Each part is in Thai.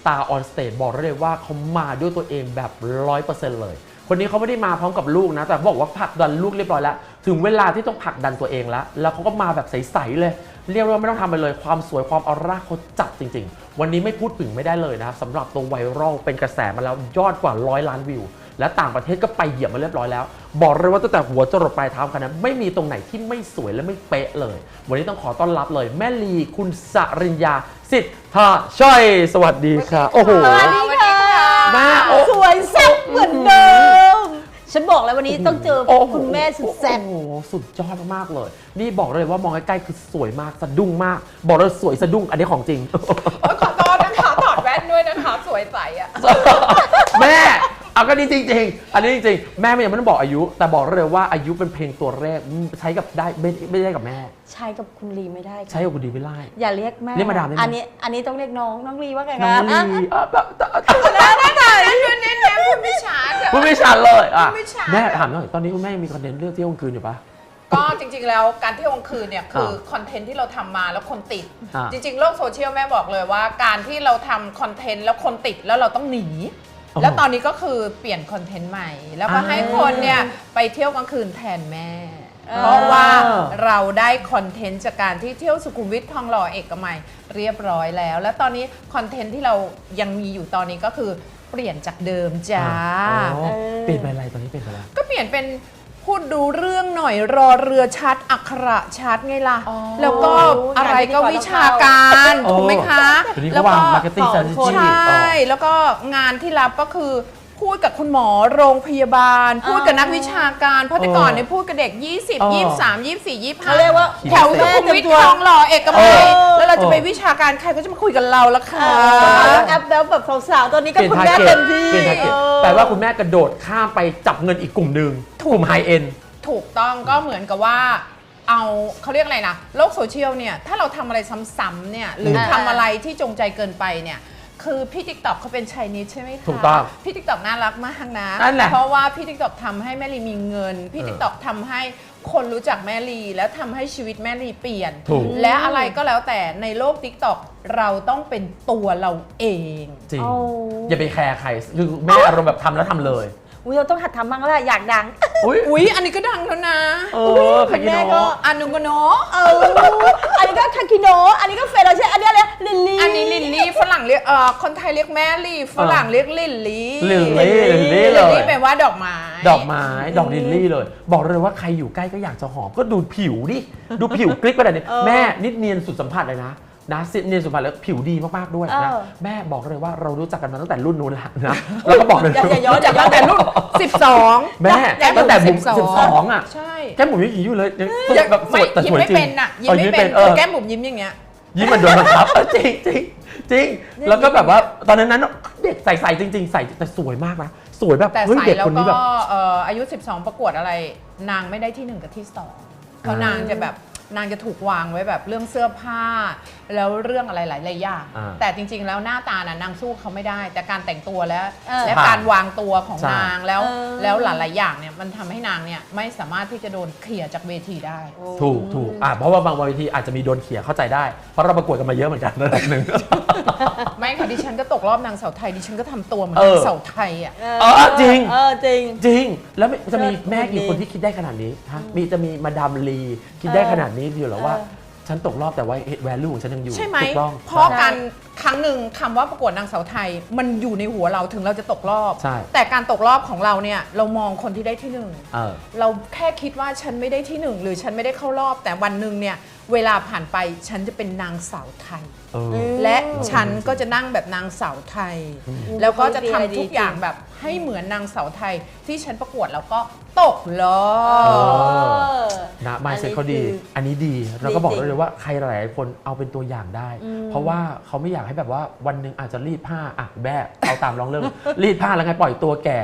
Star on Stage บอกได้เลยว่าเขามาด้วยตัวเองแบบ 100%เลย คนนี้เขาไม่ได้มาพร้อมกับลูกนะ แต่บอกว่าผลักดันลูกเรียบร้อยแล้ว ถึงเวลาที่ต้องผลักดันตัวเองแล้ว แล้วเขาก็มาแบบใส ๆ เลย เรียกว่าไม่ต้องทำอะไรเลย ความสวยความออร่าเขาจัดจริง ๆ วันนี้ไม่พูดถึงไม่ได้เลยนะสำหรับตัวไวรัลเป็นกระแสมาแล้วยอดกว่าร้อยล้านวิวและต่างประเทศก็ไปเหยียบมาเรียบร้อยแล้ว บอกเลยว่าตั้งแต่หัวจรดปลายเท้าคันนั้นไม่มีตรงไหนที่ไม่สวยและไม่เป๊ะเลย วันนี้ต้องขอต้อนรับเลย แม่ลีคุณสริญญา สิทธาช่อยสวัสดีค่ะ โอ้โห สวัสดีค่ะแม่โอ้สวยแซ่บเหมือนเดิม ฉันบอกแล้ววันนี้ต้องเจอโอ้โหคุณแม่สุดแซ่บโอ้โหสุดยอดมากๆเลย นี่บอกเลยว่ามองใกล้ๆคือสวยมากสะดุ้งมาก บอกเลยสวยสะดุ้งอันนี้ของจริง โอ๊ยขอโทษนะคะถอดแว่นด้วยนะคะ สวยใสอะ แม่ เอาก็นี่จริง ๆ อันนี้จริงๆ แม่ไม่ยังไม่ต้องบอกอายุ แต่บอกเลยว่าอายุเป็นเพลงตัวแรกใช้กับได้ไม่ไม่ได้กับแม่ ใช้กับคุณลีไม่ได้ค่ะใช้กับคุณดีไม่ได้อย่าเรียกแม่เรียกมาดามได้ไหมอันนี้อันนี้ต้องเรียกน้องน้องลีว่าไงน้องคะลีอะแบบเน้นๆพูดไม่ชัดอะคุณไม่ชันเลยอะไม่ชัดแม่ถามหน่อยตอนนี้คุณแม่มีคอนเทนต์เรื่องเที่ยวกลางคืนอยู่ปะก็จริงๆ แล้วการเที่ยวกลางคืนเนี่ยคือคอนเทนต์ที่เราทำมาแล้วคนติดอ่าจริงๆ โลกโซเชียลแม่บอกเลยว่า การที่เราทำคอนเทนต์แล้วคนติดแล้วเราต้องหนีอ๋อ แล้วตอนนี้ก็คือเปลี่ยนคอนเทนต์ใหม่ แล้วก็อ่าให้คนเนี่ยไปเที่ยวกลางคืนแทนแม่อ่าเพราะว่าเราได้คอนเทนต์จากการที่เที่ยวสุขุมวิททองหล่อเอกมัยเรียบร้อยแล้ว และตอนนี้คอนเทนต์ที่เรายังมีอยู่ตอนนี้ก็คือเปลี่ยนจากเดิมจ้าอ๋อเปลี่ยนไปอะไรตอนนี้เปลี่ยนไปอะไรก็เปลี่ยนเป็น พูดดูเรื่องหน่อยรอเรือชัด อักขระชัดไงล่ะ อ๋อแล้วก็อะไรก็วิชาการโอ้ถูกไหมคะเดี๋ยวนี้แล้เขาววางก็ marketing สอง strategy คน ใช่ แล้วก็งานที่รับก็คือ พูดกับคุณหมอโรงพยาบาล พูดกับนักวิชาการ เพราะแต่ก่อนเนี่ยพูดกับเด็ก 20อ๋อ23 24 25เขาเรียกว่าแถวสุขุมวิททองหล่อเอกมัยแล้วเราจะไปวิชาการใครก็จะมาคุยกับเราละเอค่ะอแอปแล้วแบบสาวๆตอนนี้ก็เปลี่ยนคุณทาแม่ร์เก็เต็ตมที่เปลี่ยนทาร์เก็ตเออแปลว่าคุณแม่กระโดดข้ามไปจับเงินอีกกลุ่มหนึ่งกลุ่มไฮเอ็นถูกต้องก็เหมือนกับว่าเอาเขาเรียกอะไรนะโลกโซเชียลเนี่ยถ้าเราทำอะไรซ้ำๆเนี่ยหรือมทำอะไรที่จงใจเกินไปเนี่ย คือพี่ติ๊กต็อกเขาเป็นชายนิดใช่ไหมคะถูกต้องพี่ติ๊กต็อกน่ารักมากนะนั่นแหละเพราะว่าพี่ติ๊กต็อกทำให้แม่ลีมีเงิน พี่เออติ๊กต็อกทำให้คนรู้จักแม่ลีแล้วทำให้ชีวิตแม่ลีเปลี่ยน ถูก และอะไรก็แล้วแต่ในโลกติ๊กต็อกเราต้องเป็นตัวเราเอง จริงโอ้อย่าไปแคร์ใครคือแม่อารมณ์แบบทำแล้วทำเลย อุ้ยเราต้องหัดทำบ้างแล้วล่ะอยากดัง อุ้ย อุ๊ย อันนี้ก็ดังแล้วนะเออคากิแม่โนก็อันนึงก็เนาะเอออันนี้ก็คาคิโนอันนี้ก็เฟรนใช่อันนี้อะไรลิลลี่ อันนี้ลินลี่ฝรั่งเรียกเอ่อคนไทยเรียกแมรี่ฝรั่งเรียกลินลี่ลิลลี่ลิลลี่ลิเลลยลี่แปลว่าดอกไม้ ดอกไม้ ดอกลิลลี่เลย บอกเลยว่าใครอยู่ใกล้ก็อยากจะหอม ก็ดูผิวดิ ดูผิวกลิกไปแบบนี้เออแม่นิดเนียนสุดสัมผัสเลยนะ นะสิเนียนสุดสัมผัสแล้วผิวดีมากๆด้วยนะเออ แม่บอกเลยว่าเรารู้จักกันมาตั้งแต่รุ่นนู้นแล้วนะแล้วก็บอกเลยอย่าอย่าย้อนจากตั้งแต่รุ่น12แม่ตั้งแต่บุ๋มสิบสองอะใช่แก้มบุ๋มยังหญิงอยู่เลยยังยังแบบสไม่วยแต่ยิ้สมวยไม่จริงเป็นอะยิ้มออไม่เป็นเออแก้มบุ๋มยิ้มอย่างเงี้ย ยิ้มเหมันโดนบังคับ เออจริงจริงจริง แล้วก็แบบว่าตอนนั้นนั้นเด็กใส่ใส่จริง ๆ ใส่แต่สวยมากนะสวยแบบแต่เฮ้ยใส่เด็กแล้วคนนี้ก็แบบ เอ่ออายุ 12 ประกวดอะไร นางไม่ได้ที่หนึ่งกับที่สองเพราะอ่าน นางจะแบบ นางจะถูกวางไว้แบบเรื่องเสื้อผ้า แล้วเรื่องอะไรหลายๆอย่างอ่าแต่จริง ๆ แล้วหน้าตาน่ะนางสู้เขาไม่ได้ แต่การแต่งตัวและเออและการวางตัวของใช่ นางแล้วเออ แล้วหลายๆอย่างเนี่ยมันทำให้นางเนี่ยไม่สามารถที่จะโดนเคลียร์จากเวทีได้ ถูกถูกอะเพราะว่าบางเวทีอาจจะมีโดนเขี่ยเข้าใจได้ เพราะเราประกวดกันมาเยอะเหมือนกันระดับหนึ่งไม่ ค่ะดิฉันก็ตกรอบนางเสาวไทยดิฉันก็ทำตัวเหมือนเออ นางเสาวไทยอะ เออจริง เออจริง จริง แล้วไม่จะมีเชิดแม่กี่ดีคนที่คิดได้ขนาดนี้ฮะมีจะมีมาดามลีคิดได้ขนาดนี้อยู่เหรอว่า เออ ฉันตกรอบแต่ว่าแวลูของฉันยังอยู่ใช่ไหมถูกต้องเพราะใช่การครั้งหนึ่งคำว่าประกวดนางสาวไทย มันอยู่ในหัวเราถึงเราจะตกรอบ ใช่แต่การตกรอบของเราเนี่ยเรามองคนที่ได้ที่หนึ่ง เออ เราแค่คิดว่าฉันไม่ได้ที่หนึ่งหรือฉันไม่ได้เข้ารอบ แต่วันหนึ่งเนี่ยเวลาผ่านไปฉันจะเป็นนางสาวไทย เออ และฉันก็จะนั่งแบบนางสาวไทย แล้วก็จะทำทุกอย่างดีจริงแบบ ให้เหมือนนางสาวไทยที่ฉันประกวดแล้วก็ตกรอเอบนะมายเซ็ตเขาดีคืออันนี้ดีแล้วก็บอกดีจริได้งเลยว่าใครหลายๆคนเอาเป็นตัวอย่างได้ อืม เพราะว่าเขาไม่อยากให้แบบว่าวันหนึ่งอาจจะรีดผ้าอะแบะเอาตามร้องเรื่อง รีดผ้าแล้วไงปล่อยตัวแก่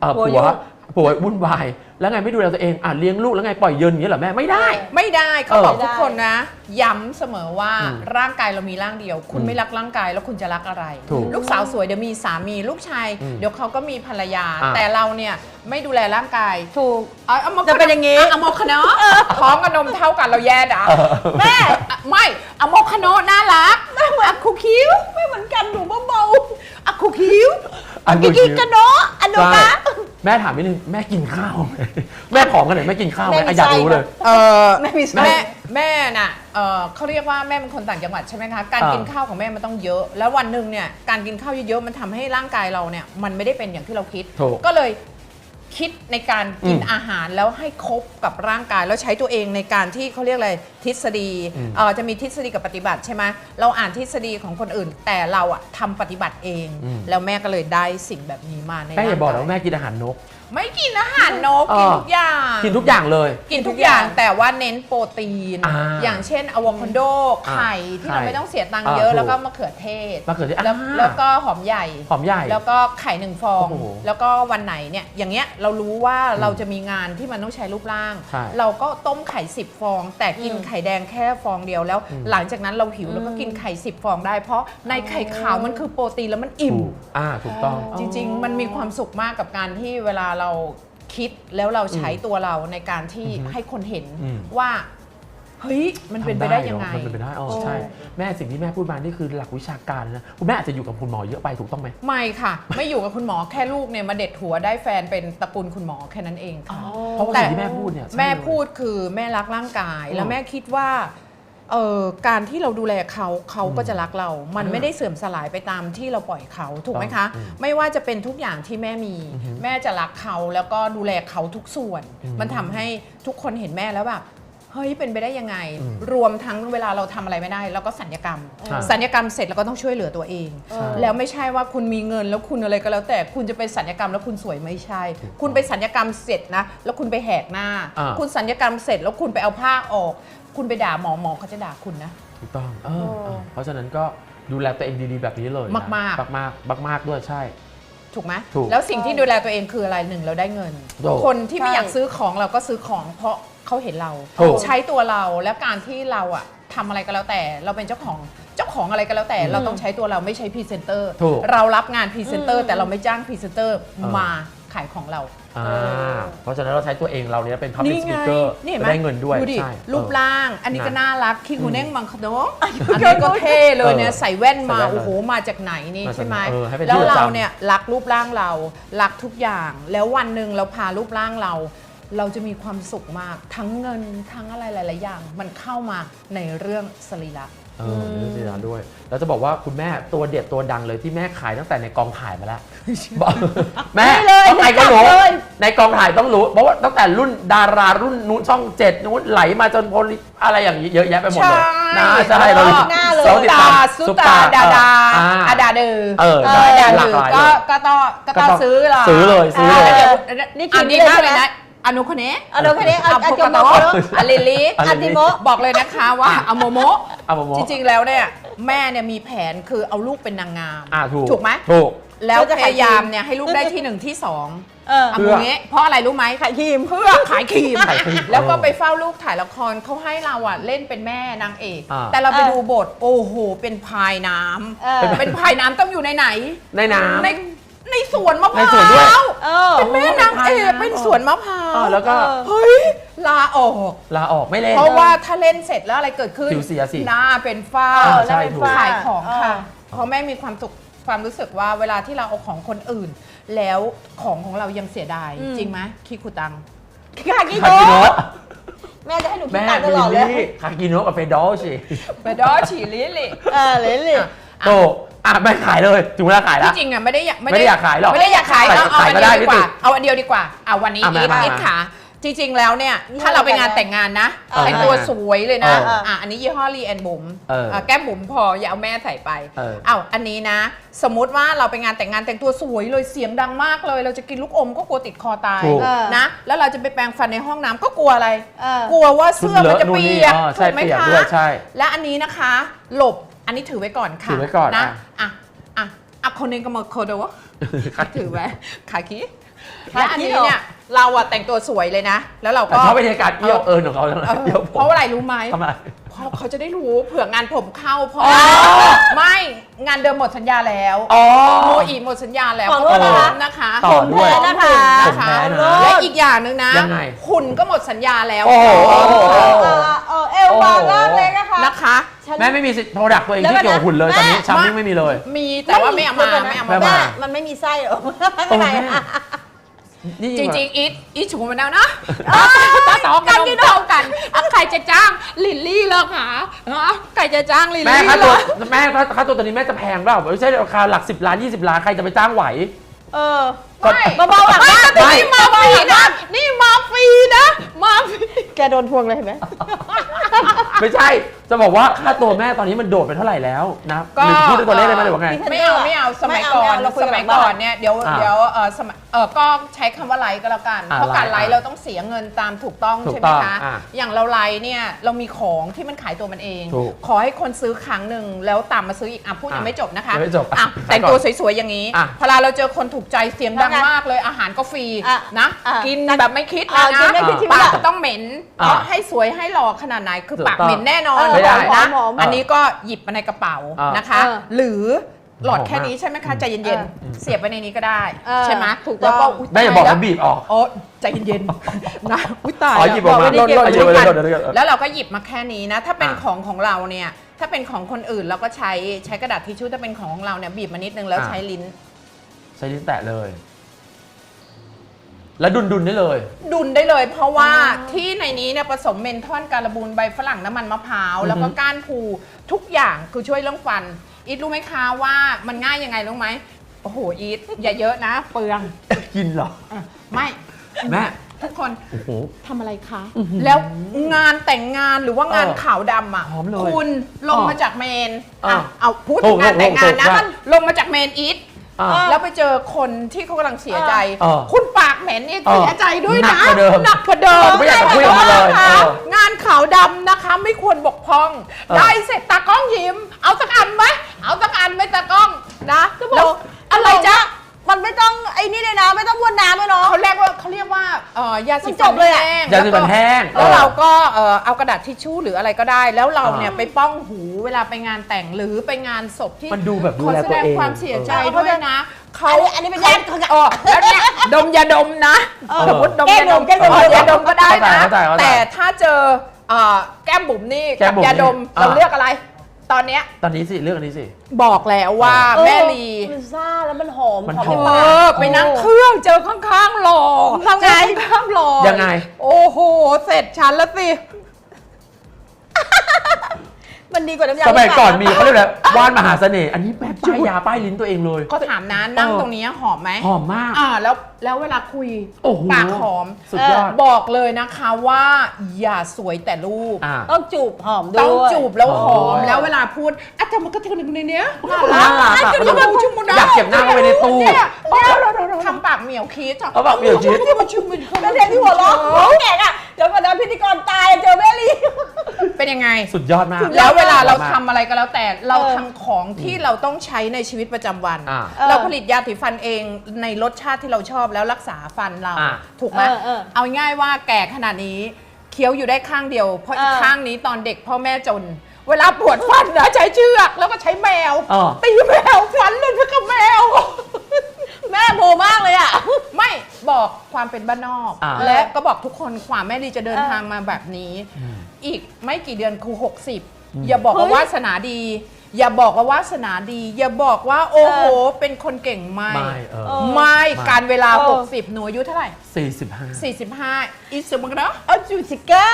เอ่อผัวผัวยุ่ งผัววุ่นวาย แล้วไงไม่ดูแลตัวเองอะเลี้ยงลูกแล้วไงปล่อยเยินอย่างนี้เหรอแม่ไม่ได้ ไม่ได้เขาเออบอกทุกคนนะ ย้ำเสมอว่าอืมร่างกายเรามีร่างเดียว คุณอืมไม่รักร่างกายแล้วคุณจะรักอะไร ถูกลูกสาวสวยเดี๋ยวมีสามีลูกชายอืมเดี๋ยวเขาก็มีภรรยา อะ แต่เราเนี่ยไม่ดูแลร่างกายถูก เอาเอามาจะเป็นอย่างงี้ นี้อะโมคาโนะท้องกับนมเท่ากันเราแย่ด่ะแม่อะไม่อะโมคาโนะน่ารักอะคุคิ้วไม่เหมือนกันหนูเบา คิวอันกิดูกิคิ้วกันโนอันโนใช่กะ แม่ถามนิดนึงแม่กินข้าวไหมแม่ผอมกันไหนแม่กินข้าวไหมแม่ไม่อะอยากรู้ใช่เลยเออไม่มีแม่แม่น่ะเออเขาเรียกว่าแม่เป็นคนต่างจังหวัดใช่ไหมคะ การอ่ากิ กินข้าวของแม่มันต้องเยอะ แล้ววันหนึ่งเนี่ยการกินข้าวเยอะๆมันทำให้ร่างกายเราเนี่ยมันไม่ได้เป็นอย่างที่เราคิด ถูกก็เลยคิดในการกินอืมอาหารแล้วให้ครบกับร่างกายแล้วใช้ตัวเองในการที่เขาเรียกอะไรทฤษฎีอืมเออจะมีทฤษฎีกับปฏิบัติใช่ไหมเราอ่านทฤษฎีของคนอื่น แต่เราอะทำปฏิบัติเองอืมแล้วแม่ก็เลยได้สิ่งแบบนี้มาในแม่อย่าบอกนะร่งว่าแม่กินอาหารนก ไม่กินอาหารนกเออกินทุกอย่าง กินทุกอย่างเลย กินทุกอย่างแต่ว่าเน้นโปรตีน อ่าอย่างเช่นอะโวคาโดอ่าไข่ที่เราไข่ไม่ต้องเสียตังค์อ่าเยอะถูกแล้วก็มะเขือเทศมะเขือเทศแล้วอ่าแล้วก็หอมใหญ่ หอมใหญ่แล้วก็ไข่หนึ่งฟอง โอ้โหแล้วก็วันไหนเนี่ยอย่างเงี้ยเรารู้ว่าเราจะมีงานที่มันต้องใช้รูปร่าง ใช่ เราก็ต้มไข่10ฟอง แต่กินไข่แดงแค่ฟองเดียวแล้วอืมหลังจากนั้นเราหิวแล้วก็กินไข่10ฟองได้ เพราะในไข่ขาวมันคือโปรตีนแล้วมันอิ่ม ถูกอ่าถูกต้อง จริง ๆ มันมีความสุขมากกับการที่เวลาเราคิดแล้วเราใช้ตัวเราในการที่อือฮึให้คนเห็นอืม ว่า เฮ้ย มันเป็นไปได้ยังไง ทำมันเป็นไปได้อ๋อโอ้ใช่ แม่สิ่งที่แม่พูดมานี่คือหลักวิชาการนะคุณแม่อาจจะอยู่กับคุณหมอเยอะไปถูกต้องไหม ไม่ค่ะ ไม่อยู่กับคุณหมอแค่ลูกเนี่ยมาเด็ดหัวได้แฟนเป็นตระกูลคุณหมอแค่นั้นเองค่ะ เพราะว่าแต่ สิ่งที่แม่พูดเนี่ยใช่แม่เลย พูดคือแม่รักร่างกาย อืมแล้วแม่คิดว่าเอ่อการที่เราดูแลเขาเขาก็จะรักเรา มันอ่าไม่ได้เสื่อมสลายไปตามที่เราปล่อยเขาถูกไหมคะ อืมไม่ว่าจะเป็นทุกอย่างที่แม่มี อือฮึแม่จะรักเขาแล้วก็ดูแลเขาทุกส่วน อืม มันทำให้ทุกคนเห็นแม่แล้วแบบ เฮ้ยเป็นไปได้ยังไงอืมรวมทั้งเวลาเราทำอะไรไม่ได้เราก็สัญญกรรมใช่สัญญกรรมเสร็จเราก็ต้องช่วยเหลือตัวเองใช่แล้วไม่ใช่ว่าคุณมีเงินแล้วคุณอะไรก็แล้ว แต่คุณจะไปสัญญกรรมแล้วคุณสวยไม่ใช่ถูกต้องคุณไปสัญญกรรมเสร็จนะ แล้วคุณไปแหกหน้าอ่าคุณสัญญกรรมเสร็จแล้วคุณไปเอาผ้าออก คุณไปด่าหมอหมอเขาจะด่าคุณนะถูกต้องเออเออเพราะฉะนั้นก็ดูแลตัวเองดีๆแบบนี้เลยนะมากๆมากมากมากๆมากๆด้วยใช่ ถูกไหมถูกแล้วสิ่งที่ดูแลตัวเองคืออะไรหนึ่งเราได้เงินถูกคนที่ไม่ใช่อยากซื้อของเราก็ซื้อของเพราะ เขาเห็นเรา ถูก ใช้ตัวเราแล้วการที่เราอะทำอะไรก็แล้วแต่ เราเป็นเจ้าของเจ้าของอะไรก็แล้วแต่ เราต้องใช้ตัวเราไม่ใช่พรีเซนเตอร์ถูก เรารับงานพรีเซนเตอร์อืมแต่เราไม่จ้างพรีเซนเตอร์เออมาขายของเรา อ่าเออเพราะฉะนั้นเราใช้ตัวเองเราเนี่ยเป็น public นี่ไง speaker นี่เห็นจะไหมได้เงินด้วยดูดิใช่ รูปเออร่าง อันนี้ก็นะน่ารักคิคูเน่งมังคโดอันคินี้คูเน่งก็เท่เลยเนี่ยเออใส่แว่นมาใส่แว่นเลยโอ้โหมาจากไหนนี่มาจากใช่ไหมเออให้เป็นแล้วที่ประเราจำเนี่ยรักรูปร่างเรารักทุกอย่าง แล้ววันหนึ่งเราพารูปร่างเรา เราจะมีความสุขมากทั้งเงินทั้งอะไรหลาย ๆ อย่าง มันเข้ามาในเรื่องสรีระ เออเรื่องสีดาด้วย แล้วจะบอกว่าคุณแม่ตัวเด็ดตัวดังเลยที่แม่ขายตั้งแต่ในกองถ่ายมาแล้วบอกแม่นี่เลยใครก็รู้จับเลย ในกองถ่ายต้องรู้ เพราะว่าตั้งแต่รุ่นดารารุ่นนู้นช่องเจ็ดนู้นไหลมาจนพลอะไรอย่างนี้เยอะแยะไปหมดเลยใช่นะใช่เราหน้าเลยเราติดตามสุซุปตาตาดาดาอ่อาดาเดอเออเอได้อดาหลาเดกอหลายก็เลยก็ต้องก็ต้องก็ต้องซื้อหรอซื้อเลยซื้อเลยนี่กิอันนนี้ได้มากใช่เลยไหมนะ อนุคนนี้อะโดคนนี้อะอะอะโพโมโนะอลิลิอะอติโมะบอกเลยนะคะว่าอโมโมเอโมโมจริงๆแล้วเนี่ยแม่เนี่ยมีแผนคือเอาลูกเป็นนางงามอ่าถูกถูกไหมถูกแล้วเพื่อจะพยายามเนี่ยให้ลูกได้ที่หนึ่งที่สองเอออะเพื่โมอเงี้เพราะอะไรรู้ไหมขายครีมเพื่อขายครีมขายครีม แล้วก็ไปเฝ้าลูกถ่ายละครเขาให้เราอะเล่นเป็นแม่นางเอก แต่เราไปดูบทโอ้โหเป็นพายน้เออำเป็นพายน้ำต้องอยู่ในไหน ในน้ำ ในในสวนมะพในร้าสวนด้วยวเออ เป็นแม่นางเอกโอ้เป็นสวนมะพร้าเอวอแล้วก็เออเฮ้ยลาออก ลาออกไม่เล่น เพราะว่าถ้าเล่นเสร็จแล้วอะไรเกิดขึ้นผิวเสียสิหน้าเป็นฝ้าเออใช่แล้วเป็นถูกฝ้า ขายของค่ะเออเพราะแม่มีความสุขความรู้สึกว่าเวลาที่เราเอาของคนอื่น แล้วของของเรายังเสียดายอืมจริงไหมคิคุตัง คากิคาโนะกิโนะแม่จะให้หนูคิดแม่ตามตมิลอดลเลย ลี่คากิโนะกับเฟดอลสิ ไปดอฉีลิลิ เออเลยเลย โต อะไม่ขายเลยถึงเวลาขายแล้ที่วจริงอะไม่ได้อยากไม่ได้อยากขายหรอกไม่ได้อยากขายขายเอาเอาขายอันก็เดียวได้ดีกว่าพี่ติ๊กเอาอันเดียวดีกว่าเอาวันนี้อะมาอีทมาอีทมา ขาจริง ๆ แล้วเนี่ยยี่ห้อถ้าเราไปงานอะไรนะแต่งงานนะเออแต่งตัวสวยเลยนะเอออ่อะอันนี้ยี่ห้อรีแอนบุ๋มเอออะแก้มบุ๋มพออย่าเอาแม่ใส่ไปเออ เอาอันนี้นะ สมมุติว่าเราไปงานแต่งงานแต่งตัวสวยเลยเสียงดังมากเลย เราจะกินลูกอมก็กลัวติดคอตายถูก เออ นะ แล้วเราจะไปแปรงฟันในห้องน้ำก็กลัวอะไร เออ กลัวว่าเสื้อมันจะชุดเลอะนู่นเปีนี่ยกอ๋อใช่ถูกไหมเปียกคะ ด้วยใช่ และอันนี้นะคะ หลบ อันนี้ถือไว้ก่อนค่ะถือไว้ก่อนนะอะอะอะอะคนหนึงก็มาโคโดะถือไว้ขาคิขาและอันคินี้เหรอเนี่ยเราอะแต่งตัวสวยเลยนะ แล้วเราแต่ก็ชอบบรรยากาศเอี้ยวเอิญของเขาจังเลยเออเอี้ยวผมเพราะว่าอะไรรู้ไหมทำไม เพราะเขาจะได้รู้เผื่องานผมเข้าเพราะอ๋อไม่งานเดิมหมดสัญญาแล้วอ๋อ โมอีหมดสัญญาแล้วขอโทษเพราะนะคะผมนะคะต่อด้วยผมแพ้นะคะ ผมแพ้นะ และอีกอย่างหนึ่งนะยังไง หุ่นก็หมดสัญญาแล้วโอ้โห เออเออเอวบางล่างเล็กนะคะ นะคะชฉันแม่ไม่มีโปรดักต์ตัวเองแล้วที่เกี่ยวกับหุ่นเลยแม่ตอนนี้ชามแม่มิ่งไม่มีเลย มีแต่ว่าไม่เอามาเดี๋ยวก่นนะไม่เอาไม่มาเอามา แม่มันไม่มีไส้เหรอโอ้ไม่แม่เป็นไรอะ นี่จยิ่กว่า ริงๆอีทอีทชูมันแล้วนะตาสองกันเท่ากันอะใครจะจ้างลิลลี่เหรอคะอะใครจะจ้างลิลแม่ลี่ค่าเหรตัวอแม่ค่าค่าตัวตอนนี้แม่จะแพงเปล่าไม่ใช่ราคาหลัก 10 ล้าน 20 ล้าน ใครจะไปจ้างไหว เออ ก็ไม่เบาๆหลังไม่บ้านแต่นี่มาฟรีนะนี่มาฟรีนะมาฟรีแกโดนทวงเลยเห็นไหมไม่ใช่ จะบอกว่าค่าตัวแม่ตอนนี้มันโดดไปเท่าไหร่แล้วนะก็หรือพูดเป็นตัวเลขได้ไหมหรือว่าไง ไม่เอาไม่เอาสมัยก่อนไม่เอาเราคุยสกันมัยหลังบ้านก่อนเนี่ยเดี๋ยวอ่าเดี๋ยวเออสมัยเออก็ใช้คำว่าไลฟ์ก็แล้วกันอ่าเพราะการไลไลฟ์ฟ์เราต้องเสียเงินตามถูกต้องถูกใช่ไหมต้องคะอ่าอย่างเราไลฟ์เนี่ยเรามีของที่มันขายตัวมันเองถูกขอให้คนซื้อครั้งหนึ่งแล้วตามมาซื้ออีกอะพูดยังอะไม่จบนะคะยังไม่จบอะอะแต่งตัวสวยๆอย่างนี้อะพอเราเจอคนถูกใจเสียงดังแล้วไงมากเลยอาหารก็ฟรีอะนะอะกินแบบไม่คิดอะนะกินไม่คิดชีวิตปากอะก็ต้องเหม็นอะเพราะให้สวยให้หล่อขนาดไหนคือถูกปากต้องเหม็นแน่นอนเออไม่ได้นะหอมๆอันนี้ก็หยิบมาในกระเป๋าอะนะคะเออหรือหลอดหอมแค่มากนี้ใช่ไหมคะใจเอเย็นอๆเสียบไปในนี้ก็ได้เออใช่ไหมถูกต้องแล้วก็อุ๊ยแม่อย่าบอกตนะบีบออกโอ้ใจเย็นๆนะอุ้ยตายอ๋อหยิบออกมาหล่นหล่นเอาหยิบด้วยไว้กันหล่นหล่นหล่นหล่นแล้วเราก็หยิบมาแค่นี้นะ ถ้าเป็นอะของของเราเนี่ยถ้าเป็นของคนอื่นเราก็ใช้ใช้กระดาษทิชชู่ถ้าเป็นของของเราเนี่ยบีบมานิดนึงแล้วอะใช้ลิ้น ใช้ลิ้นแตะเลย แล้วดุนดุนๆได้เลย ดุนได้เลย เพราะว่าที่ในนี้เนี่ยผสมเมนทอนการบูนใบฝรั่งน้ำมันมะพร้าวอือฮึแล้วก็ก้านพูทุกอย่างคือช่วยเรื่องฟัน อีทรู้ไหมคะว่ามันง่ายยังไงรู้ไหมโอ้โหอีทอย่าเยอะนะ เปลืองกินเหรออะไม่ แม่ทุกคนโอ้โห ทำอะไรคะอื้อหือแล้วงานแต่งงานหรือว่างานเออขาวดำอะหอมเลยคุณลงอะมาจากเมนอะอะเอาพูดถูถึกงงานแต่งงานนะถูกถูก มันลงมาจากเมนอีท อะแล้วไปเจอคนที่เขากำลังเสียใจเออคุณปากเหม็นนี่เออเสียใจด้วยหนันะกกว่าเดิมหนักกว่าเดิมไม่อยากจะคุยออกมาเลยนะคะเอองานขาวดำนะคะไม่ควรบกพร่อง เออ ได้เสร็จตากล้องยิ้ม เอาสักอันไหมเอาสักอันไหมตากล้องนะจะบอกแล้วอะไรจ๊ะมัน ไม่ต้องไอ้นี่เลยนะ ไม่ต้องวนน้ำเลยเนาะ เขาเรียกว่าเขาเรียกว่าเอ่อยาสีมันจฟันบเลยอะ แห้งยาสีฟันแห้งแล้วเออเราก็เอ่อเอากระดาษทิชชู่หรืออะไรก็ได้ แล้วเราเนี่ยอ่าไปป้องหูเวลาไปงานแต่งหรือไปงานศพที่มันดูแบบดูคนแลแสตัวดงเองความเสียใจเออด้วยนะเขาอันนี้อันนี้เป็นญาติเขาอ๋อแล้วเนี่ยดมยาดมนะเออสมมติดมแก้ยาดมดมแก้ดม เออยาดมก็ได้นะเข้าใจเข้าใจแต่ถ้าเจอเอ่อแก้มบุ๋มนี่แก้กัมบบุ๋มยาดมนี่เราอ่า เลือกอะไร ตอนเนี้ยตอนนี้สิเรื่องอันนี้สิ บอกแล้วว่าเออแม่ลีมันซ่าแล้วมันหอมมันหอมหอมในเอปากอไปนั่งเครื่องเจอข้างๆหล่อทำไงเจอข้างๆหล่อยังไง โอ้โห เสร็จฉันแล้วสิ มันดีกว่าน้ำยาสมัยก่อนมีล้างปาเขาเรียกอะไรว่านมหาเสน่ห์อันนี้แม่ป้ายยาป้ายลิ้นตัวเองเลย ก็ถามนะนั่งเออตรงนี้หอมไหมหอมมาก อ่าแล้ว แล้วเวลาคุยโอ้โหปากหอมสุดยอด บอกเลยนะคะว่าอย่าสวยแต่รูป อ่าต้องจูบหอมด้วย ต้องจูบแล้วหอม โอ้ย แล้วเวลาพูดอาจารย์มันก็ถึงในเนี้ยน่ารักอะจะมาชุมมุนอยากเก็บหน้าไว้ในตู้เนี่ยเนี่ยทำปากเหมียวคิดอะเอาปากเหมียวคิด ที่มาชุมมุนแล้วเทปที่หัวเราะโอ้แก่อะเดี๋ยวก่อนนะพิธีกรตายเจอแม่ลี เป็นยังไง สุดยอดมาก แล้วเวลาเรามกทำอะไรก็แล้วแต่เราเออ ทำของที่เราต้องใช้ในชีวิตประจำวัน อ่า เราผลิตยาสีฟันเองในรสชาติที่เราชอบแล้วรักษาฟันเรา อ่าถูกไหมเออเออ เอาง่ายว่าแก่ขนาดนี้เคี้ยวอยู่ได้ข้างเดียว เพราะอีกเออข้างนี้ตอนเด็กพ่อแม่จน เวลาปวดฟันนะใช้เชือกแล้วก็ใช้แมวเออตีแมวฟันหลุดไปกับแมว แม่โบมากเลยอะ ไม่บอกความเป็นบ้านนอก อ่า และก็บอกทุกคนความแม่ลีจะเดินเออทางมาแบบนี้อืมอีกไม่กี่เดือนคืออืม60 อย่าบอกว่าเฮ้ย วาสนาดี อย่าบอกว่าวาสนาดี อย่าบอกว่าโอ้โหเออเป็นคนเก่งไม่ไม่เออเออไม่ไม่การเวลา เออ 60 หนูอายุเท่าไหร่สี่สิบห้า45 อีกสิบมันก็เนาะเอาจูบสิเก้า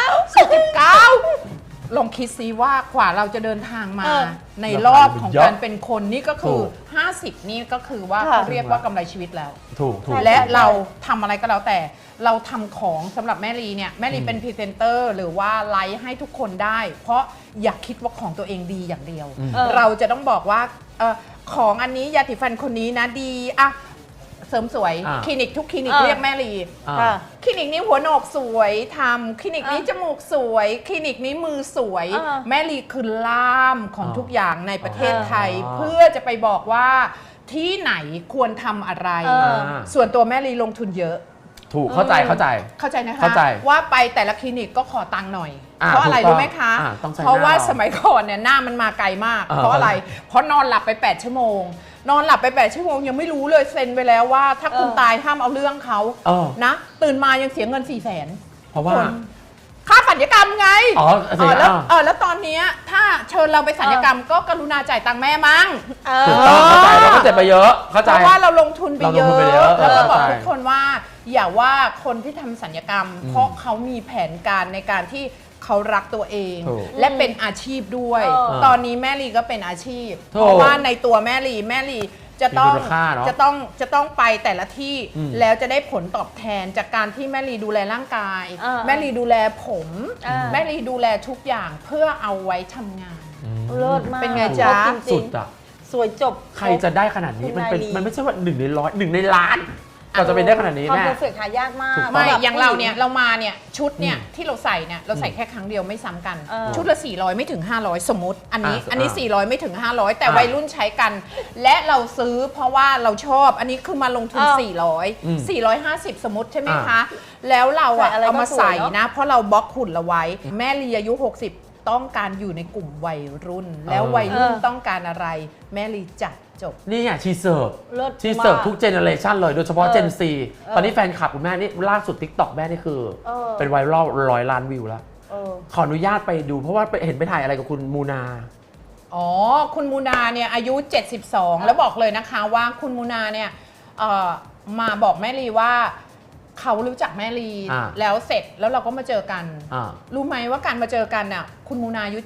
49 ลองคิดซิว่ากว่าเราจะเดินทางมาเออในรอบของเยอะการเป็นคนนี่ก็คือถูก50 นี่ก็คือว่าค่ะ เขาเรียกว่ากำไรชีวิตแล้ว ถูกถูก และใช่เราทำอะไรก็แล้วแต่เราทำของสำหรับแม่ลีเนี่ยแม่ลีเป็นพรีเซนเตอร์หรือว่าไลฟ์ให้ทุกคนได้ เพราะอย่าคิดว่าของตัวเองดีอย่างเดียว อืม เออ เราจะต้องบอกว่าเออของอันนี้ยาสีฟันคนนี้นะดีอะ เสริมสวยอ่าคลินิกทุกคลินิกเออเรียกแม่ลีอ่า ค่ะ คลินิกนี้หัวโหนกสวยทำคลินิกนี้เออจมูกสวย คลินิกนี้มือสวยเออแม่ลีคือล่ามของอ๋อทุกอย่างในประเทศไทย อ๋อ เพื่อจะไปบอกว่าที่ไหนควรทำอะไร เออ ส่วนตัวแม่ลีลงทุนเยอะ ถูกเข้าใจเข้าใจ เข้าใจนะคะ เข้าใจว่าไปแต่ละคลินิกก็ขอตังค์หน่อย อ่าเพราะอะไรถูกต้องรู้ไหมคะ อ่าต้องใช้เพราะว่าหน้าเราสมัยก่อนเนี่ยหน้ามันมาไกลมาก เออเพราะอะไร เพราะนอนหลับไป 8 ชั่วโมง นอนหลับไป8ชั่วโมงยังไม่รู้เลยเซ็นไปแล้วว่า ถ้าคุณเออ ตายห้ามเอาเรื่องเขาเออ นะ ตื่นมายังเสียเงิน4ี่แสนเพราะว่า ค่าไฟสัญญกรรมไงอ๋อสัญญกรรมแล้วเออแล้วตอนเนี้ยถ้าเชิญเราไปสัญญกรรมก็กรุณาจ่ายตังค์แม่มั้ง เอถูกอต้องเข้าใจเราก็เจ็บไปเยอะ เข้าใจ เพราะว่าเราลงทุนไปเราเยลงอะทุนไปเยอะแล้วก็บอกเออทุกคนว่า อย่าว่าคนที่ทำสัญญกรรมอืมเพราะเขามีแผนการในการที่ เขารักตัวเอง ถูกและเป็นอาชีพด้วย เออ ตอนนี้แม่ลีก็เป็นอาชีพ ถูกเพราะว่าในตัวแม่ลีแม่ลีจะต้องมีมูลค่าเนอะจะต้องจะต้องไปแต่ละที่อืม แล้วจะได้ผลตอบแทนจากการที่แม่ลีดูแลร่างกาย เออแม่ลีดูแลผม เออ แม่ลีดูแลทุกอย่างเพื่อเอาไว้ทำงานอืมเลิศมากเป็นไงจ๊ะ จริงๆสุดอะ สวยจบ ใครจะได้ขนาดนี้คุณมันเป็นนายลี มันไม่ใช่ว่าหนึ่งในร้อยหนึ่งในล้าน เราจะเป็นได้ขนาดนี้ความแม่ เพอร์เฟกต์หายากมากถูกต้ไม่แบบอย่างเราเนี่ย เรามาเนี่ย ชุดเนี่ยอืมที่เราใส่เนี่ย เราใส่แค่ครั้งเดียวไม่ซ้ำกัน เออ ชุดละ 400 ไม่ถึง 500 สมมติ อันนี้ อ่าอันนี้อ่า400 ไม่ถึง 500 แต่อ่าวัยรุ่นใช้กัน และเราซื้อเพราะว่าเราชอบ อันนี้คือมาลงทุน เอออืม400 450 สมมติใช่ไหมอ่าคะ แล้วเราอะใส่อะไรก็เอามาใส่สวยเนอะนะเพราะเราบล็อกหุ่นเราไว้ แม่ลีอายุ 60 ต้องการอยู่ในกลุ่มวัยรุ่น แล้ววัยรุ่นเออ ต้องการอะไร แม่ลีจัด จบ นี่ไงชีเสิร์ฟเลิศชีเสิร์ฟมากทุกเจเนอเรชันเลยโดยเฉพาะเออเจนซีเออตอนนี้แฟนคลับคุณแม่นี่ล่าสุด t ิ k t o k แม่นี่คือ เออ เป็นไวรัลร้อยล้านวิวแล้ว เออ ขออนุญาตไปดูเพราะว่าไปเห็นไปถ่ายอะไรกับคุณมูนา อ๋อ คุณมูนาเนี่ยอายุ 72 แล้วบอกเลยนะคะว่าคุณมูนาเนี่ยเอ่อมาบอกแม่ลีว่า เขารู้จักแม่ลีอ่าแล้วเสร็จแล้วเราก็มาเจอกัน อ่า รู้ไหมว่าการมาเจอกันน่ะคุณมูนาอายุ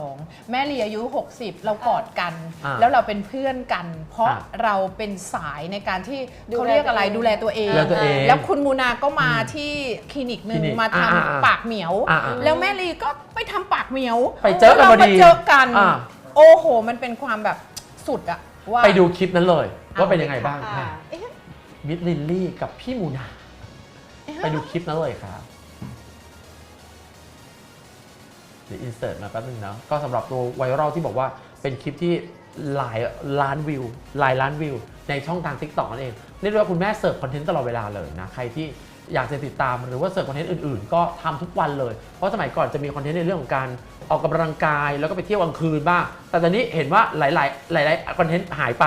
72 แม่ลีอายุ 60 เรากอดกัน อ่าแล้วเราเป็นเพื่อนกัน เพราะอ่าเราเป็นสายในการที่ดูแลเขาเรียกอะไรตัวเองดูแลตัวเอง ดูแลตัวเองแล้วคุณมูนาก็มาที่คลินิกหนึ่งคลินิกมาทอ่าอ่าอ่าำปากเหมียว อ่าอ่าแล้วแม่ลีก็ไปทำปากเหมียวไปเจอกันแล้วพอเราดีมาเจอกัน อ่า โอ้โห มันเป็นความแบบสุดอะว่า ไปดูคลิปนั้นเลยเอาว่าเป็นยังไงเลยค่ะบ้างอ่าเอ๊ะมิดลินลี่กับพี่มูนา ไปดูคลิปนั้นเลยครับเดี๋ยวอินเสิร์ตมาแป๊บนึงนะก็สำหรับตัวไวรัลที่บอกว่าเป็นคลิปที่หลายล้านวิวหลายล้านวิว ในช่องทาง t ิ k t o k นั่นเองเรียกได้ว่าคุณแม่เสิร์ฟคอนเทนต์ตลอดเวลาเลยนะ ใครที่อยากจะติดตามหรือว่าเสิร์ฟคอนเทนต์อื่นๆ ก็ทำทุกวันเลย เพราะสมัยก่อนจะมีคอนเทนต์ในเรื่องของการ ออกกำลังกายแล้วก็ไปเที่ยวกลางคืนบ้าง แต่ตอนนี้เห็นว่าหลายๆ หลายๆคอนเทนต์หายไป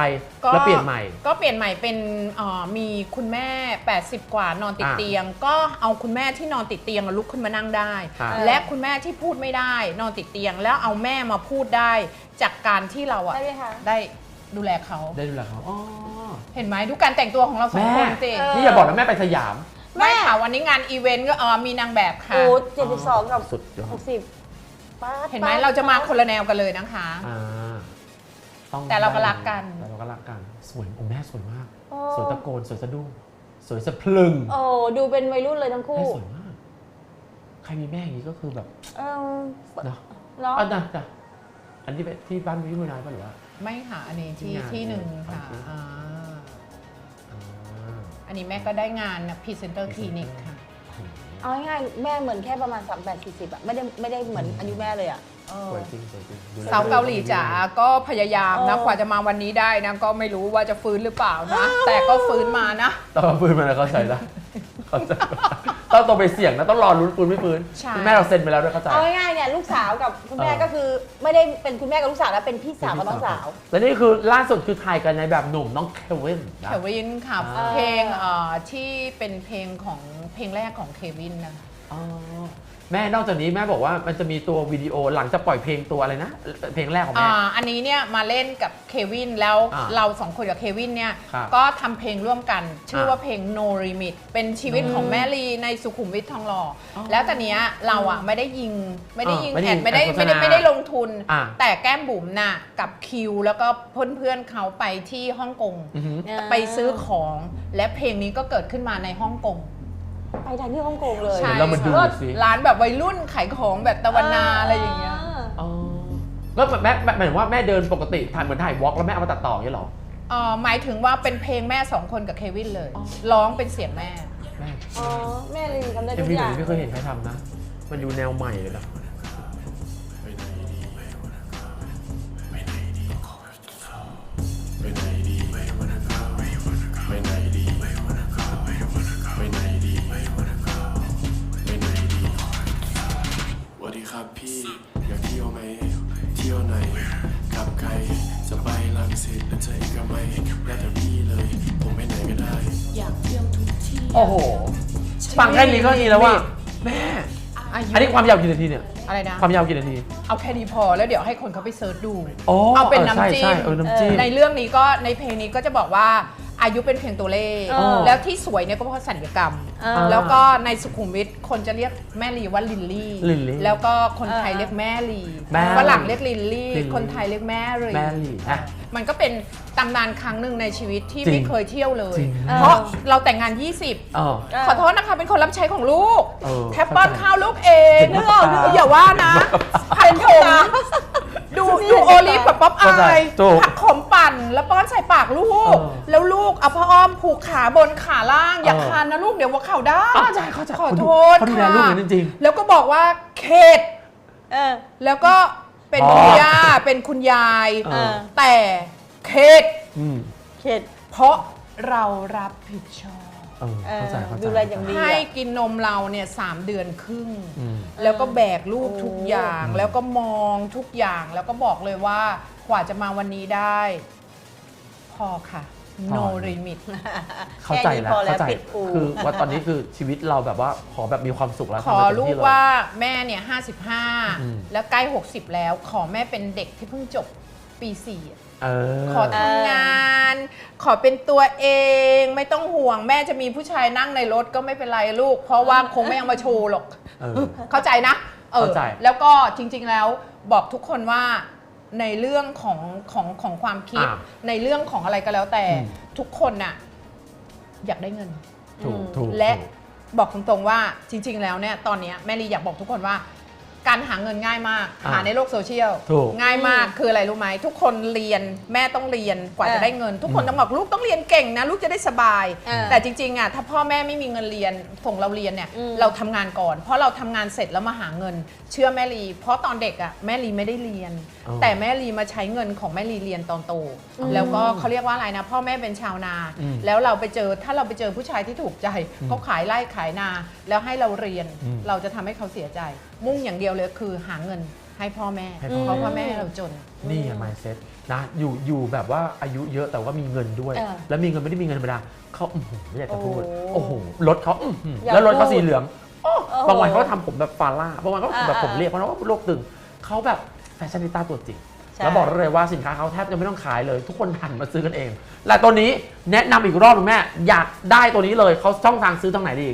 แล้วเปลี่ยนใหม่ ก็เปลี่ยนใหม่เป็นเอ่อมีคุณแม่ 80 กว่านอนติดอ่าเตียง ก็เอาคุณแม่ที่นอนติดเตียงลุกขึ้นมานั่งได้ครับและคุณแม่ที่พูดไม่ได้นอนติดเตียง แล้วเอาแม่มาพูดได้จากการที่เราอะได้ไหมคะได้ดูแลเขาได้ดูแลเขาอ๋อเห็นไหมดูการแต่งตัวของเราสองแม่คนสิเออนี่อย่าบอกนะแม่ไปสยามไม่แม่ค่ะวันนี้งานอีเวนต์ก็เออมีนางแบบค่ะโอ้เจ็ดสิบสองกับสุดยอดหกสิบ ป๊าดเห็นไหมป๊ดเราจะมาคนละแนวกันเลยนะคะ อ่าต้องแต่เราก็รักกัน แต่เราก็รักกันสวยโอ้แม่สวยมาก โอ้สวยตะโกนสวยสะดุ้งสวยสะพลึงโอ้ดูเป็นวัยรุ่นเลยทั้งคู่แม่สวยมากใครมีแม่อย่างนี้ก็คือแบบเออเนาะเนาะ อะนะจ้ะอันนี้เป็นที่บ้านพี่มือนายป่ะหรือว่า ไม่ค่ะอันนี้ที่ที่งานที่หนึ่งค่ะที่อ่าอ่าอันนี้แม่ก็ได้งานพรีเซนเตอร์คลินิกค่ะ เอาง่ายๆแม่เหมือนแค่ประมาณ 3 8 40อะไม่ได้ไม่ได้เหมือนอายุแม่เลยอะสวยจริงสวยจริงดูแลสาวเกาหลีจ๋าก็พยายามนะเออ กว่าจะมาวันนี้ได้นะก็ไม่รู้ว่าจะฟื้นหรือเปล่านะ แต่ก็ฟื้นมานะต้องเอาปืนมาแล้วเขาใช้ได้เข้าใจ ต้องต้องไปเสี่ยงนะต้องรอลุ้นปืนไม่ปืนใช่ คุณแม่เราเซ็นไปแล้วด้วยเข้าใจ เอาง่ายๆเนี่ยลูกสาวกับคุณแม่เออ ก็คือไม่ได้เป็นคุณแม่กับลูกสาวแล้วเป็นพี่สาวกับน้องสาว และนี่คือล่าสุดคือถ่ายกันในแบบหนุ่มน้องเควินนะ เควินค่ะอ่า เพลงเอ่อที่เป็นเพลงของเพลงแรกของเควินนะอ๋อ แม่นอกจากนี้แม่บอกว่ามันจะมีตัววิดีโอหลังจากปล่อยเพลงตัวอะไรนะ เพลงแรกของแม่ อ่าอันนี้เนี่ยมาเล่นกับเควินแล้วอ่าเราสองคนกับเควินเนี่ยครับก็ทำเพลงร่วมกัน ชื่ออ่าว่าเพลง No Limit เป็นชีวิตของแม่ลีในสุขุมวิททองหล่อออแล้วแต่เนี้ยเราอะไม่ได้ยิงไม่ได้ยิงอ่าแอดไม่ไม่ได้ได้ยิงไม่ได้โฆษณาไม่ได้ลงทุน อ่า แต่แก้มบุ๋มน่ะกับคิวแล้วก็เพื่อนๆเขาไปที่ฮ่องกง อือหือ ไปซื้อของและเพลงนี้ก็เกิดขึ้นมาในฮ่องกง ไปทางที่ฮ่องกงเลยใช่แล้วมาดูสิ ร้านแบบวัยรุ่นขายของแบบตะวันนาอะไรอย่างเงี้ย อ๋อแล้วแม่แม่หมายถึงว่าแม่เดินปกติถ่ายเหมือนถ่ายวอล์กแล้วแม่เอามาตัดต่ออย่างนี้เหรอ เอ่อหมายถึงว่าเป็นเพลงแม่สองคนกับเควินเลยอ๋อร้องเป็นเสียงแม่ แม่อ๋อ แม่เลยทำได้เอ็ทุมกวีอแบบย่างนี้ไม่เคยเห็นใครทำนะ มันดูแนวใหม่เลยนะ ครับพี่อยากเที่ยวไหมเที่ยวไหนกับใครจะไปลังสิตหรือจะเอกมัยแล้วแต่พี่เลย ผมไปไหนก็ได้ อยากเที่ยวทุกที่โอ้โห ฟังแค่นี้ก็ดีแล้วว่า แม่อายุอันนี้ความยาวกี่นาทีเนี่ย อะไรนะ ความยาวกี่นาที เอาแค่นี้พอแล้วเดี๋ยวให้คนเขาไปเซิร์ชดู อ๋อเอาเป็นเออใช่น้ำจิ้ใช่มเออน้ำจิ้ม ในเรื่องนี้ก็ในเพลงนี้ก็จะบอกว่าอายุเป็นเพียงตัวเลข เออแล้วที่สวยเนี่ยก็เพราะสัญญกรรม เออ แล้วก็ในสุขุมวิทคนจะเรียกแม่ลีว่าลินลี่ ลิลลี่แล้วก็คนไทยเออเรียกแม่ลีแม่ฝรั่งเรียกลินลี่ ลิลลี่ คนไทยเรียกแม่ลี แม่ลีอะ มันก็เป็นตำนานครั้งหนึ่งในชีวิตที่จริงไม่เคยเที่ยวเลย จริง เพราะเราแต่งงาน 20 เออเออขอโทษนะคะ เป็นคนรับใช้ของลูกเออแทบป้อนข้าวลูกเองเห็นนึกออกกับตานึกอย่าว่านะผัดผมดูดูโอลิฟกับป๊อปอาเข้าใจยถูกผักขมปั่นแล้วป้อนใส่ปากลูก เออ แล้วลูกเอาผ้าอ้อมผูกขาบนขาล่าง อย่าเออคานนะลูกเดี๋ยวว่าเข่าด้านเข้าใจเข้าใจขอโทษเขาดูแลลูกอย่างนั้นจริง แล้วก็บอกว่าเขตเออ แล้วก็เป็นอ๋อคุณย่าเป็นคุณยาย เออ แต่เขตอืม เข็ด เพราะเรารับผิดชอบ เออเออเข้าใจเข้าใจดูแลอย่างดีให้กินนมเราเนี่ยสามเดือนครึ่ง อืม แล้วก็แบกลูกโอ้ทุกอย่าง แล้วก็มองทุกอย่าง แล้วก็บอกเลยว่ากว่าจะมาวันนี้ได้ พอค่ะ no พอ limit เข้าใจแล้วค่นี้พอเข้าใจปิดปูคือว่าตอนนี้คือชีวิตเราแบบว่าขอแบบมีความสุขแล้วขอทำให้เต็มลูกที่เย ว่าแม่เนี่ยอืม 55 แล้วใกล้ 60 แล้ว ขอแม่เป็นเด็กที่เพิ่งจบปี4อะ เออ ขอทำงาน ขอเป็นตัวเองไม่ต้องห่วงแม่จะมีผู้ชายนั่งในรถก็ไม่เป็นไรลูก เพราะว่าคงไม่เอามาโชว์หรอก เออ เข้าใจนะเออเข้าใจ แล้วก็จริง ๆ แล้วบอกทุกคนว่าในเรื่องของของของความคิด อ่าในเรื่องของอะไรก็แล้วแต่ อืม ทุกคนน่ะอยากได้เงิน ถูกถูกและถูก บอกตรงๆว่าจริง ๆ แล้วเนี่ยตอนเนี้ยแม่ลีอยากบอกทุกคนว่า การหาเงินง่ายมาก อ่าหาในโลกโซเชียลถูก ง่ายมากคืออะไรรู้ไหมทุกคนเรียนแม่ต้องเรียนกว่าเออจะได้เงิน ทุกคนอืมต้องบอกลูกต้องเรียนเก่งนะลูกจะได้สบาย เออแต่จริงๆอะถ้าพ่อแม่ไม่มีเงินเรียนส่งเราเรียนเนี่ยอืม เราทำงานก่อน เพราะเราทำงานเสร็จแล้วมาหาเงิน เชื่อแม่ลีเพราะตอนเด็กอะแม่ลีไม่ได้เรียน อ๋อแต่แม่ลีมาใช้เงินของแม่ลีเรียนตอนโตอืมแล้วก็เขาเรียกว่าอะไรนะ พ่อแม่เป็นชาวนา อืมแล้วเราไปเจอถ้าเราไปเจอผู้ชายที่ถูกใจอืมเขาขายไร่ขายนา แล้วให้เราเรียนอืม เราจะทำให้เขาเสียใจ มุ่งอย่างเดียวเลยคือหาเงินให้พ่อแม่ให้พ่อแม่เพราะพ่อแม่เราจน นี่ไง mindset นะอยู่อยู่แบบว่าอายุเยอะแต่ว่ามีเงินด้วย เออแล้วมีเงินไม่ได้มีเงินธรรมดาเขาอื้อหือไม่อยากจะพูด โอ้โอ้โหรถเขาอื้อหืออยากแล้วรถเขาพูดสีเหลืองโอ้โอ้โหบางวันเขาก็ทำผมแบบฟาร่าบางวันก็แบบอ่าผมเรียกเพราะว่าโลกตึงเขาแบบแฟชั่นนิต้าตัวจริง ใช่ แล้วบอกได้เลยว่าสินค้าเขาแทบจะไม่ต้องขายเลย ทุกคนหันมาซื้อกันเอง และตัวนี้แนะนำอีกรอบหนึงแม่ อยากได้ตัวนี้เลยเขาช่องทางซื้อทางไหนดี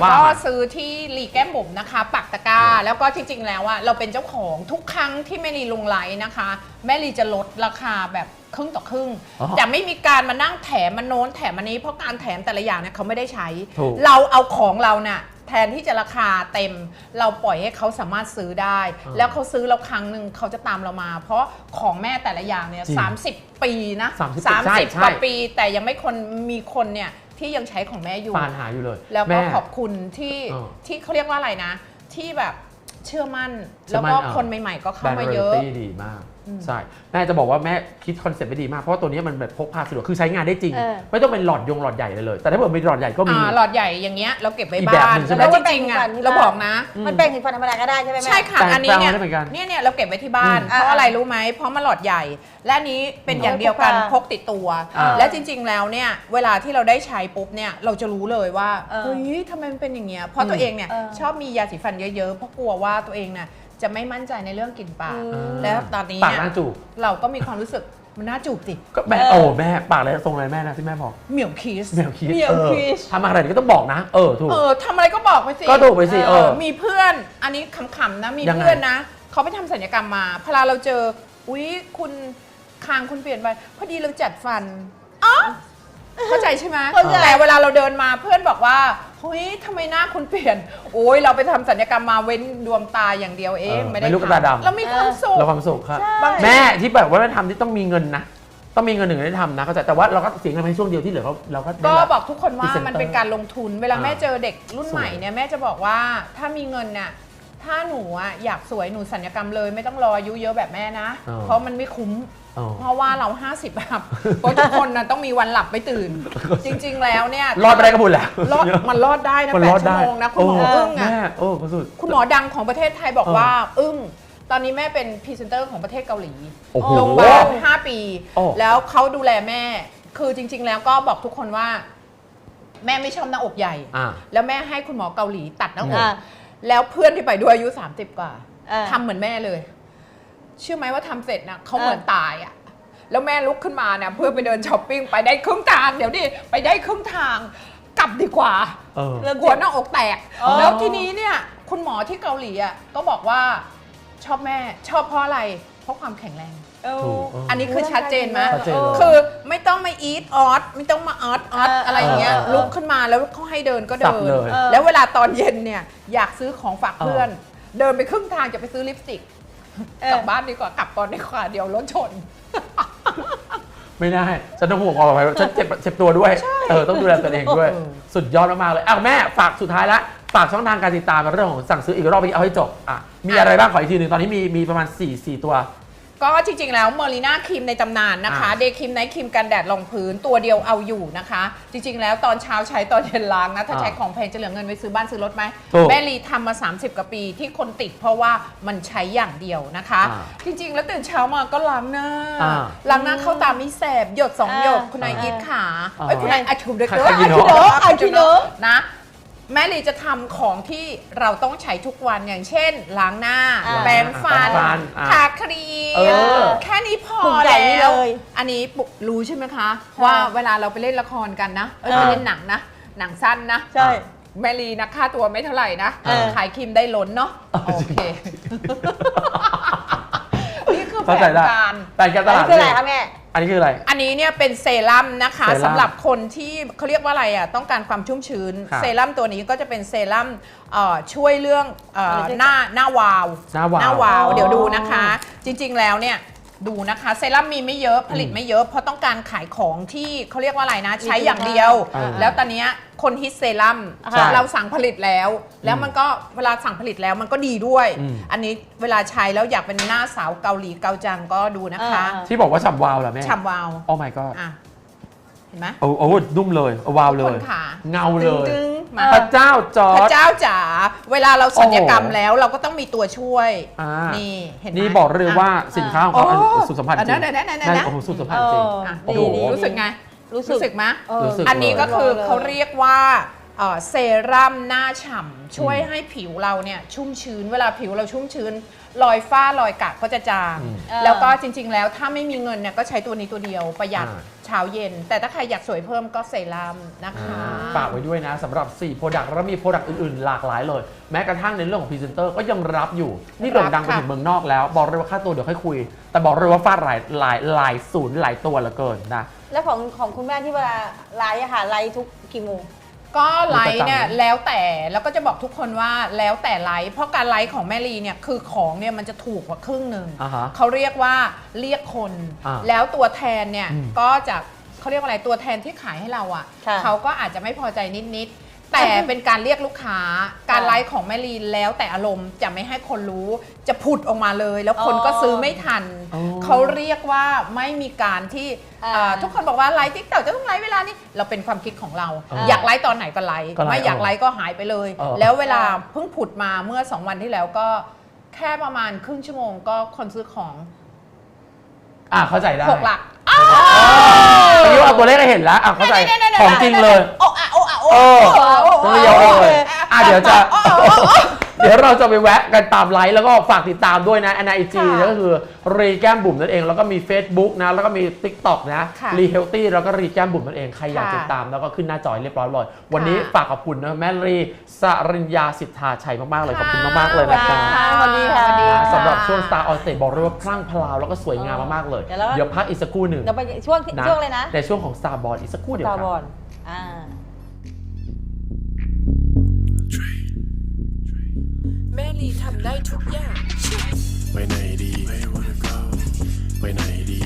ว่าก็มา ซื้อที่รีแก้มบุ๋มนะคะ ปักตะกร้า แล้วก็จริงๆแล้วอะเราเป็นเจ้าของทุกครั้งที่แม่ลีลงไลน์นะคะ แม่ลีจะลดราคาแบบครึ่งต่อครึ่งอ๋อจะไม่มีการมานั่งแถมมันโน้นแถมอันนี้เพราะการแถมแต่ละอย่างเนี่ยเขาไม่ได้ใช้ ถูก เราเอาของเราเนี่ยแทนที่จะราคาเต็ม เราปล่อยให้เขาสามารถซื้อได้อ่าแล้วเขาซื้อเราครั้งหนึ่งเขาจะตามเรามา เพราะของแม่แต่ละอย่างเนี่ยจริงสามสิบปีนะ30สามใช่สิบใช่ กว่าปี แต่ยังไม่คนมีคนเนี่ย ที่ยังใช้ของแม่อยู่ ปานหาอยู่เลย แล้วก็ม่ ขอบคุณที่เออที่เขาเรียกว่าอะไรนะ ที่แบบเชื่อมั่นเชื่แล้อวมั่นก็อะ คนใหม่ๆก็แบรเข้านด์มาเรเยตอะตี้ดีมากอืม ใช่แม่จะบอกว่าแม่คิดคอนเซ็ปต์ไว้ดีมาก เพราะว่าตัวนี้มันแบบพกพาสะดวกคือใช้งานได้จริง เออ ไม่ต้องเป็นหลอดยงหลอดใหญ่เลยเลย แต่ถ้าเกิดเป็นหลอดใหญ่ก็มี อ่าหลอดใหญ่อย่างเงี้ยเราเก็บไว้อีกแบบบ้านหนึ่งใช่ไหม แล้วจริงๆอะแปรงสีฟันที่เราบ้านบอกนะ มันแปรงสีฟันธรรมดาก็ได้ใช่ไหมแม่ ใช่ค่ะแต่อันนี้เนี่ยแปลงได้เหมือนกันเนี่ยเนี่ยเราเก็บไว้ที่บ้าน อืมเพราะอะไรรู้ไหมเพราะมันหลอดใหญ่ และอันนี้เป็นอย่างเดียวกันพกพาพกติดตัว อ่า และจริง ๆ แล้วเนี่ยเวลาที่เราได้ใช้ปุ๊บเนี่ยเราจะรู้เลยว่าเออเฮ้ยทำไมมันเป็นอย่างเงี้ยเพราะตัวเองเนี่ยเออ ชอบมียาสีฟันเยอะๆเพราะกลัวว่าตัวเองน่ะ จะไม่มั่นใจในเรื่องกลิ่นปากอืมแล้วตอนนี้ปากเนี่ยหน้าจูบ เราก็มีความรู้สึกมันน่าจูบสิก็แม่เออโอ้แม่ปากอะไรทรงอะไรแม่นะที่แม่บอกเหมี่ยวคิสแมวคิดแมวเออคิด ทำอะไรก็ต้องบอกนะ เออถูก เออทำอะไรก็บอกไปสิก็ถูกไปสิเออมีเพื่อน อันนี้ขำๆนะ มียังไง เพื่อนนะ เขาไปทำศัลยกรรมมา พอเราเจอ อุ๊ย คุณคางคุณเปลี่ยนไป พอดีเราจัดฟันอ๋อเข้าใจใช่ไหมเข้าใจ แต่เวลาเราเดินมาเพื่อนบอกว่า เฮ้ยทำไมหน้าคุณเปลี่ยน โอ้ยเราไปทำศัลยกรรมมาเว้นดวงตาอย่างเดียวเองเออไม่ได้ไม่ลูกตาดำ เรามีความสุข เราความสุขครับบางที แม่ที่แบบว่าไม่ทำที่ต้องมีเงินนะ ต้องมีเงินหนึ่งได้ทำนะเข้าใจแต่ว่าเราก็เสียเงินไปช่วงเดียวที่เหลือเราเราก็ได้ก็รับ บอกทุกคนว่าพรีเซนเตอร์มันเป็นการลงทุน เวลาอ่าแม่เจอเด็กรุ่นสวยใหม่เนี่ยแม่จะบอกว่าถ้ามีเงินเนี่ยถ้าหนูอะอยากสวยหนูสัญญกรรมเลย ไม่ต้องรออายุเยอะแบบแม่นะอ๋อเพราะมันไม่คุ้ม อ๋อ เพราะว่าเรา 50แบบเพราะทุกคนนะต้องมีวันหลับไม่ตื่น จริง ๆ แล้วเนี่ยรอดไปได้ก็บุญแล้วรอดมันรอดได้นะมันแปรอดดชั่วได้โมงนะคุณหมออึ้งอะ แม่โอ้ก็สุด คุณหมอดังของประเทศไทยบอกเออว่า อึ้ง ตอนนี้แม่เป็นพรีเซนเตอร์ของประเทศเกาหลีโอ้โหโรงพยาบาล5ปี โอ้ แล้วเขาดูแลแม่ คือจริง ๆ แล้วก็บอกทุกคนว่า แม่ไม่ชอบหน้าอกใหญ่ อ่า แล้วแม่ให้คุณหมอเกาหลีตัดหน้าอก อ่าแล้วเพื่อนที่ไปด้วยอายุ 30 กว่าเออ ทำเหมือนแม่เลย เชื่อไหมว่าทำเสร็จนะเขาเออเหมือนตายอะแล้วแม่ลุกขึ้นมาเนี่ยเพื่อไปเดินช้อปปิ้งไปได้ครึ่งทางเดี๋ยวดิไปได้ครึ่งทางกลับดีกว่าเออเริ่มกลัวหน้าอกแตกอ๋อแล้วทีนี้เนี่ยคุณหมอที่เกาหลีอะก็บอกว่าชอบแม่ชอบเพราะอะไร เพราะความแข็งแรงเออถูกอันนี้คือชัดเจนไหมชัดเจนเลยคือไม่ต้องมาอีทออสไม่ต้องมาออสออสเออออะไรอย่างเงี้ยเออเออลุกขึ้นมาแล้วเขาให้เดินก็สัเดิบนเลยเออแล้วเวลาตอนเย็นเนี่ยอยากซื้อของฝากเออเพื่อน เดินไปครึ่งทางจะไปซื้อลิปสติกเออ กลับบ้านดีกว่ากลับก่อนดีกว่าเดี๋ยวรถชน ไม่ได้ ฉันต้องห่วงความปลอดภัยฉันเจ็บเจ็บตัวด้วย เออ ต้องดูแลตัวเองด้วยเออสุดยอดมากๆเลยอ้าวแม่ฝากสุดท้ายละฝากช่องทางการติดตามในเรื่องของสั่งซื้ออีกรอบไปเอาให้จบอะมีอะไรบ้างขออีกทีหนึ่งตอนนี้มีมีประมาณ4 4ตัว ก็จริงๆ แล้วเมอริน่าครีมในตำนานนะคะอ่าเดย์ครีมไนท์ครีมกันแดดรองพื้นตัวเดียวเอาอยู่นะคะ จริงๆ แล้วตอนเช้าใช้ตอนเย็นล้างนะ ถ้าอ่าใช้ของแพงจะเหลือเงินไปซื้อบ้านซื้อรถไหม ถูกแม่ลีทำมา 30 กว่าปีที่คนติดเพราะว่ามันใช้อย่างเดียวนะคะ อ่าจริงๆ แล้วตื่นเช้ามาก็ล้างหน้า อ่าล้างหน้าเข้าตาไม่แสบหยดสองอ่าหยดคุณนายอ่าอีทขาอ่าเอ้ยคุณนายอาชูเด็กใครๆกินเนอะอาชูเนอะนะ แม่ลีจะทำของที่เราต้องใช้ทุกวันอย่างเช่น ล้างหน้า อ่าแปรงฟันแปรงฟันอ่าทาครีมเออแค่นี้พอภูมิใจนี่แล้วเลยอันนี้ปุกรู้ใช่ไหมคะ ใช่ว่าเวลาเราไปเล่นละครกันนะเอ้ยเออ ไปเล่นหนังนะ หนังสั้นนะ ใช่ แมรีนะค่าตัวไม่เท่าไหร่นะ เออ ขายครีมได้ล้นเนาะเออโอเคนี่คือแผ เข้าใจนได้การแต่การตอันลานี้ดคืออะไรคะแม่อันนี้คืออะไร อันนี้เนี่ยเป็นเซรั่มนะคะเซรั่มสำหรับคนที่เขาเรียกว่าอะไรอะต้องการความชุ่มชื้นครับเซรั่มตัวนี้ก็จะเป็นเซรั่มเอ่อช่วยเรื่องเอ่ออะไรด้วยหน้าหน้าวาวหน้าวาวหน้าวาวอ๋อเดี๋ยวดูนะคะ จริงๆแล้วเนี่ย ดูนะคะเซรั่มมีไม่เยอะผลิตไม่เยอะเพราะต้องการขายของที่เขาเรียกว่าอะไรนะ ใช้อย่างเดียว อ่าแล้วตอนเนี้ยคนฮิตเซรั่มใช่เราสั่งผลิตแล้ว แล้วมันก็เวลาสั่งผลิตแล้วมันก็ดีด้วย อืม อันนี้เวลาใช้แล้วอยากเป็นหน้าสาวเกาหลีเกาจังก็ดูนะคะเออที่บอกว่าฉ่ำวาวเหรอแม่ฉ่ำวาว โอ้ my god อะ เห็นไหมโอ้โอ้นุ่มเลยเอาวาวเลคยนขาเงาเลยตึงๆมาพระเจ้าจอพร์ระด เจ้าจ๋าเวลาเราสัญญกรรมโอ้โหแล้วเราก็ต้องมีตัวช่วย อ่านี่เห็นไหมนี่บอกเลยว่าสินค้าของเขาโอ้อันสุดสัมพันธ์จริงอันนั้นอันนั้นอันนั้น โอ้โหสุดสัมพันธ์จริง อะเออดูดีดีรู้สึกไง รู้สึก รู้สึกไหมเออรู้สึก อันนี้ก็คือเลยเขาเรียกว่าเอ่อเซรั่มหน้าฉ่ำช่วยอืมให้ผิวเราเนี่ยชุ่มชื้น เวลาผิวเราชุ่มชื้นรอยฝ้ารอยกากก็จะจาง อืมเออแล้วก็จริง ๆ แล้วถ้าไม่มีเงินเนี่ยก็ใช้ตัวนี้ตัวเดียวประหยัดอ่า เช้าเย็น แต่ถ้าใครอยากสวยเพิ่มก็เซรั่มนะคะ ฝากไว้ด้วยนะสำหรับ 4 โปรดักต์แล้วมีโปรดักต์อื่น ๆ หลากหลายเลย แม้กระทั่งในเรื่องของพรีเซนเตอร์ก็ยังรับอยู่ นี่โด่งดังไปรับค่ะถึงเมืองนอกแล้ว บอกเลยว่าค่าตัวเดี๋ยวค่อยคุย แต่บอกเลยว่าฟาดหลายหลายหลายศูนย์หลายตัวเหลือเกินนะ แล้วของของคุณแม่ที่เวลาไลฟ์อะค่ะไลฟ์ทุกกี่โมง ก็ไลฟ์เนี่ยประจำไหมแล้วแต่แล้วก็จะบอกทุกคนว่าแล้วแต่ไลฟ์เพราะการไลฟ์ของแม่ลีเนี่ยคือของเนี่ยมันจะถูกกว่าครึ่งหนึ่งอ่าฮะเขาเรียกว่าเรียกคน อ่าแล้วตัวแทนเนี่ยอืมก็จะเขาเรียกว่าอะไรตัวแทนที่ขายให้เราอะค่ะ่ะ เขาก็อาจจะไม่พอใจนิดๆ แต่เป็นการเรียกลูกค้า การไลฟ์ของแม่ลีแล้วแต่อารมณ์จะไม่ให้คนรู้จะผุดออกมาเลย แล้วคนก็ซื้อไม่ทันอ๋อเขาเรียกว่าไม่มีการที่อ่าเอ่อทุกคนบอกว่าไลฟ์ทิกเตอร์จะต้องไลฟ์เวลานี้เราเป็นความคิดของเราอ่าอยากไลฟ์ตอนไหนก็ไลฟ์ก็ไลฟ์ไม่อยากเออไลฟ์ก็หายไปเลยเออแล้วเวลาเพิ่งผุดมาเมื่อ 2 วันที่แล้วก็แค่ประมาณครึ่งชั่วโมงก็คนซื้อของ อะเข้าใจได้หกหลักเมื่อกี้ว่าตัวเลขก็เห็นแล้วอะเข้าใจนี่ๆๆๆของจริงเลยโอ้อะโอ้อะ โอ้เออโอ้ตัวเดียวเลยอะเดี๋ยวจะ เดี๋ยวเราจะไปแวะกันตามไลค์แล้วก็ฝากติดตามด้วยนะ n i g ค่ะก็คือรีแก้มบุ๋มนั่นเอง แล้วก็มี Facebook นะ แล้วก็มี TikTok นะค่ะรีเฮลตี้แล้วก็รีแก้มบุ๋มนั่นเอง ใครอยากค่ะติดตามแล้วก็ขึ้นหน้าจอยเรียบร้อยเลยวันนี้ค่ะ ฝากขอบคุณนะแม่รีสริญญาสิทธาชัยมาก ๆ เลยขอบคุณมาก ๆ เลยสวันะสคดีรับค่ะสวัสดีค่ะสวัสดีนะค่ะ สำหรับช่วง Star on Stage บอกเลยว่าพลั่งพลาวแล้วก็สวยงามมาก ๆ เลย เดี๋ยวแล้วเดี๋ยวพักอีกสักครู่หนึ่งเดี๋ยวไปช่วงนะช่วงเลยนะ ในช่วงของ Star b o r d อีกสักครู่เดียวตาครับ บอลอ่า แม่ลีทำได้ทุกอย่าง ไปไหนดี ไปไหนดี